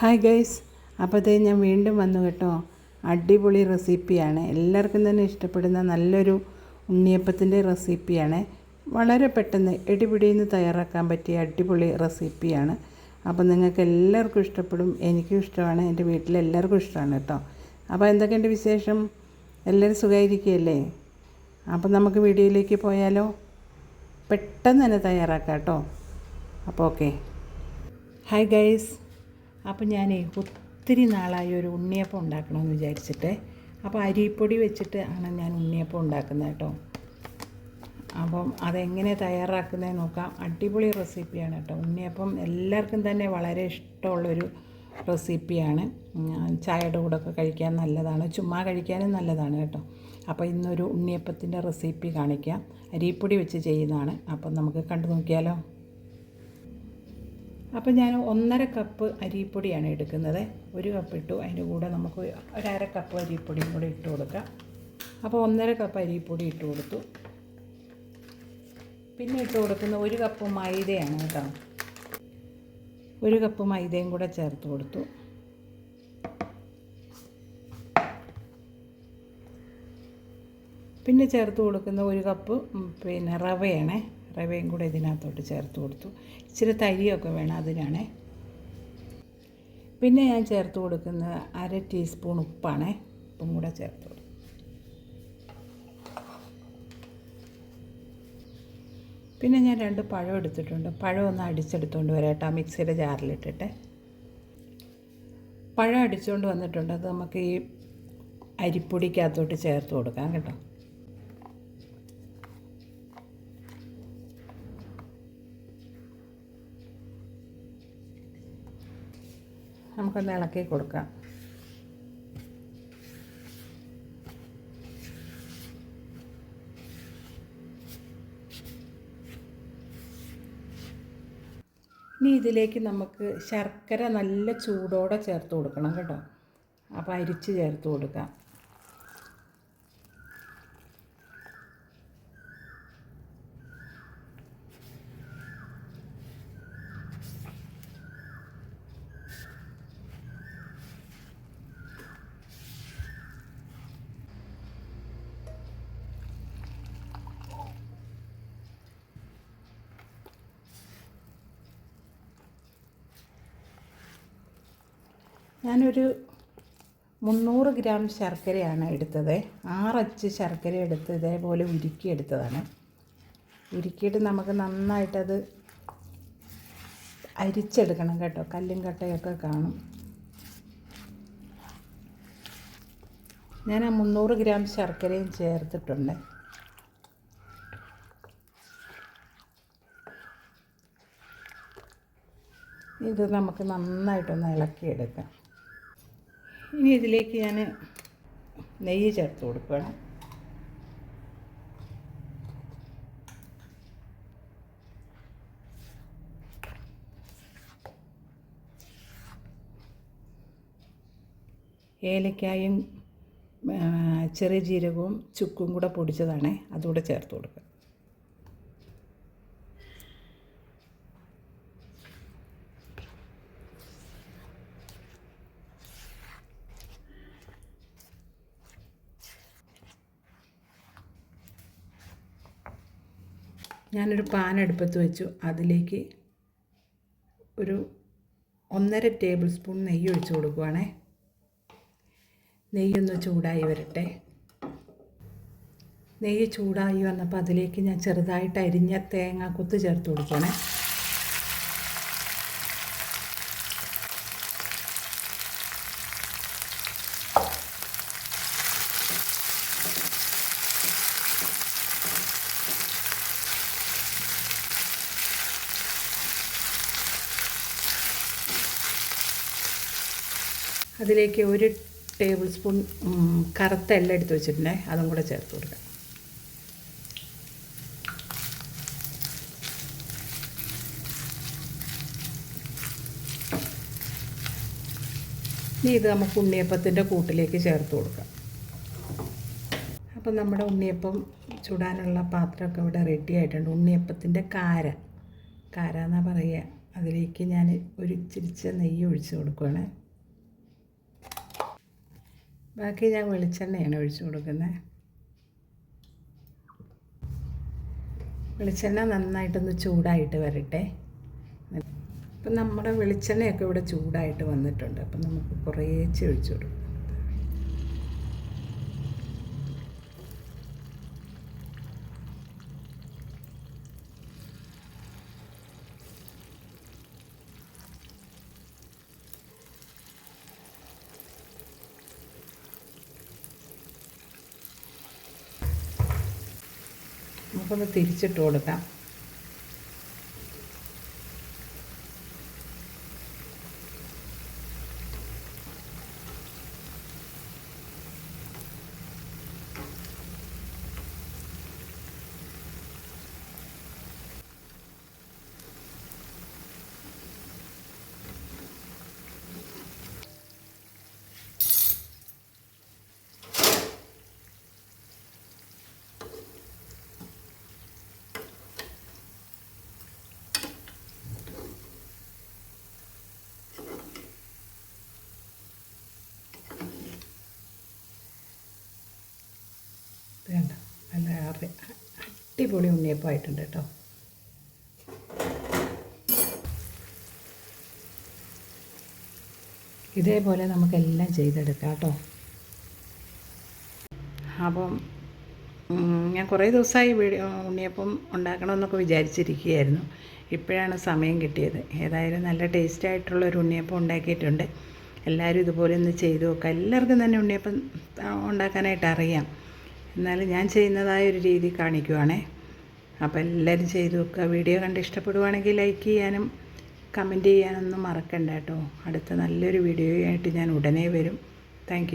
Hi guys അപ്പോഴത്തേ ഞാൻ വീണ്ടും വന്നു കേട്ടോ. അടിപൊളി റെസിപ്പിയാണ്. എല്ലാവർക്കും തന്നെ ഇഷ്ടപ്പെടുന്ന നല്ലൊരു ഉണ്ണിയപ്പത്തിന്റെ റെസിപ്പിയാണ്. വളരെ പെട്ടെന്ന് എടിപിടിയിൽ തയ്യാറാക്കാൻ പറ്റിയ അടിപൊളി റെസിപ്പിയാണ്. അപ്പോൾ നിങ്ങൾക്ക് എല്ലാവർക്കും ഇഷ്ടപ്പെടും. എനിക്കും ഇഷ്ടമാണ്. എന്റെ വീട്ടിലെല്ലാവർക്കും ഇഷ്ടമാണ് കേട്ടോ. അപ്പോൾ എന്തൊക്കെയുണ്ട് വിശേഷം? എല്ലാവരും സുഖമായിരിക്കുകയല്ലേ അപ്പോൾ നമുക്ക് വീഡിയോയിലേക്ക് പോയാലോ? പെട്ടെന്ന് തന്നെ തയ്യാറാക്കാം കേട്ടോ. അപ്പോൾ ഓക്കെ. ഹായ് ഗൈസ് അപ്പം ഞാൻ ഒത്തിരി നാളായി ഒരു ഉണ്ണിയപ്പം ഉണ്ടാക്കണമെന്ന് വിചാരിച്ചിട്ട്. അപ്പോൾ അരിപ്പൊടി വെച്ചിട്ട് ആണ് ഞാൻ ഉണ്ണിയപ്പം ഉണ്ടാക്കുന്നത് കേട്ടോ. അപ്പം അതെങ്ങനെ തയ്യാറാക്കുന്നത് നോക്കാം. അടിപൊളി റെസിപ്പിയാണ് കേട്ടോ. ഉണ്ണിയപ്പം എല്ലാവർക്കും തന്നെ വളരെ ഇഷ്ടമുള്ളൊരു റെസിപ്പിയാണ്. ചായയുടെ കൂടെ ഒക്കെ കഴിക്കാൻ നല്ലതാണ്. ചുമ്മാ കഴിക്കാനും നല്ലതാണ് കേട്ടോ. അപ്പോൾ ഇന്നൊരു ഉണ്ണിയപ്പത്തിന്റെ റെസിപ്പി കാണിക്കാം. അരിപ്പൊടി വെച്ച് ചെയ്യുന്നതാണ്. അപ്പം നമുക്ക് കണ്ടു നോക്കിയാലോ? അപ്പോൾ ഞാൻ ഒന്നര കപ്പ് അരിപ്പൊടിയാണ് എടുക്കുന്നത്. ഒരു കപ്പ് ഇട്ടു. അതിന്റെ കൂടെ നമുക്ക് ഒരര കപ്പ് അരിപ്പൊടിയും കൂടെ ഇട്ട് കൊടുക്കാം. അപ്പോൾ ഒന്നര കപ്പ് അരിപ്പൊടി ഇട്ട് കൊടുത്തു. പിന്നെ ഇട്ട് കൊടുക്കുന്ന ഒരു കപ്പ് മൈദയാണ് കേട്ടോ. ഒരു കപ്പ് മൈദയും കൂടെ ചേർത്ത് കൊടുത്തു. പിന്നെ ചേർത്ത് കൊടുക്കുന്ന ഒരു കപ്പ് പിന്നെ റവയാണ്. റവയും കൂടെ ഇതിനകത്തോട്ട് ചേർത്ത് കൊടുത്തു. ഇച്ചിരി തരിയൊക്കെ വേണം അതിനാണേ. പിന്നെ ഞാൻ ചേർത്ത് കൊടുക്കുന്നത് അര ടീസ്പൂൺ ഉപ്പാണ്. ഉപ്പും കൂടെ ചേർത്ത് പിന്നെ ഞാൻ രണ്ട് പഴം എടുത്തിട്ടുണ്ട്. പഴം ഒന്ന് അടിച്ചെടുത്തുകൊണ്ട് വരാട്ടോ. കേട്ടോ മിക്സിയുടെ ജാറിലിട്ടിട്ട്. പഴം അടിച്ചുകൊണ്ട് വന്നിട്ടുണ്ട്. അത് നമുക്ക് ഈ അരിപ്പൊടിക്കകത്തോട്ട് ചേർത്ത് കൊടുക്കാം കേട്ടോ. നമുക്കൊന്ന് ഇളക്കി കൊടുക്കാം. ഇനി ഇതിലേക്ക് നമുക്ക് ശർക്കര നല്ല ചൂടോടെ ചേർത്ത് കൊടുക്കണം കേട്ടോ. അപ്പോൾ അരിച്ച് ചേർത്ത് കൊടുക്കാം. ഞാനൊരു മുന്നൂറ് ഗ്രാം ശർക്കരയാണ് എടുത്തത്. ആറച്ച് ശർക്കര എടുത്ത് ഇതേപോലെ ഉരുക്കിയെടുത്തതാണ് ഉരുക്കിയിട്ട് നമുക്ക് നന്നായിട്ടത് അരിച്ചെടുക്കണം കേട്ടോ. കല്ലും കട്ടയൊക്കെ കാണും. ഞാൻ ആ മുന്നൂറ് ഗ്രാം ശർക്കരയും ചേർത്തിട്ടുണ്ട്. ഇത് നമുക്ക് നന്നായിട്ടൊന്ന് ഇളക്കിയെടുക്കാം. ഇനി ഇതിലേക്ക് ഞാൻ നെയ്യ് ചേർത്ത് കൊടുക്കണം. ഏലക്കായും ചെറിയ ജീരകവും ചുക്കും കൂടെ പൊടിച്ചതാണേ അതുകൂടെ ചേർത്ത് കൊടുക്കുക. ഞാനൊരു പാൻ അടുപ്പത്ത് വെച്ചു. അതിലേക്ക് ഒരു ഒന്നര ടേബിൾ സ്പൂൺ നെയ്യ് ഒഴിച്ച് കൊടുക്കുവാണേ. നെയ്യൊന്ന് ചൂടായി വരട്ടെ. നെയ്യ് ചൂടായി വന്നപ്പോൾ അതിലേക്ക് ഞാൻ ചെറുതായിട്ട് അരിഞ്ഞ തേങ്ങ കൊത്ത് ചേർത്ത് കൊടുക്കണേ അതിലേക്ക് ഒരു ടേബിൾ സ്പൂൺ കറുത്ത എല്ലാം എടുത്ത് വെച്ചിട്ടുണ്ടേ അതും കൂടെ ചേർത്ത് കൊടുക്കാം. ഇനി ഇത് നമുക്ക് ഉണ്ണിയപ്പത്തിന്റെ കൂട്ടിലേക്ക് ചേർത്ത് കൊടുക്കാം. അപ്പം നമ്മുടെ ഉണ്ണിയപ്പം ചുടാനുള്ള പാത്രമൊക്കെ ഇവിടെ റെഡി ആയിട്ടുണ്ട്. ഉണ്ണിയപ്പത്തിന്റെ കാര. കാര പറയുക? അതിലേക്ക് ഞാൻ ഒരു ചിരിച്ച നെയ്യ് ഒഴിച്ച് കൊടുക്കുകയാണ് ബാക്കി ഞാൻ വെളിച്ചെണ്ണയാണ് ഒഴിച്ചു കൊടുക്കുന്നത് വെളിച്ചെണ്ണ നന്നായിട്ടൊന്ന് ചൂടായിട്ട് വരട്ടെ. അപ്പം നമ്മുടെ വെളിച്ചെണ്ണയൊക്കെ ഇവിടെ ചൂടായിട്ട് വന്നിട്ടുണ്ട്. അപ്പം നമുക്ക് കുറേശ്ശെ ഒഴിച്ചു കൊടുക്കും. നമുക്കൊന്ന് തിരിച്ചിട്ട് കൊടുക്കാം ഇത് കണ്ടോ നല്ല അറി- അടിപൊളി ഉണ്ണിയപ്പമായിട്ടുണ്ട് കേട്ടോ. ഇതേപോലെ നമുക്കെല്ലാം ചെയ്തെടുക്കാം കേട്ടോ. അപ്പം ഞാൻ കുറേ ദിവസമായി വീഡിയോ ഉണ്ണിയപ്പം ഉണ്ടാക്കണമെന്നൊക്കെ വിചാരിച്ചിരിക്കുകയായിരുന്നു. ഇപ്പോഴാണ് സമയം കിട്ടിയത്. ഏതായാലും നല്ല ടേസ്റ്റ് ആയിട്ടുള്ള ഒരു ഉണ്ണിയപ്പം ഉണ്ടാക്കിയിട്ടുണ്ട്. എല്ലാവരും ഇതുപോലെ ഒന്ന് ചെയ്തു നോക്കുക എല്ലാവർക്കും തന്നെ ഉണ്ണിയപ്പം ഉണ്ടാക്കാനായിട്ട് അറിയാം. എന്നാലും ഞാൻ ചെയ്യുന്നതായ ഒരു രീതി കാണിക്കുവാണേ. അപ്പോൾ എല്ലാവരും ചെയ്തു നോക്കുക. വീഡിയോ കണ്ട് ഇഷ്ടപ്പെടുവാണെങ്കിൽ ലൈക്ക് ചെയ്യാനും കമന്റ് ചെയ്യാനൊന്നും മറക്കണ്ട കേട്ടോ. അടുത്ത നല്ലൊരു വീഡിയോ ആയിട്ട് ഞാൻ ഉടനെ വരും. താങ്ക്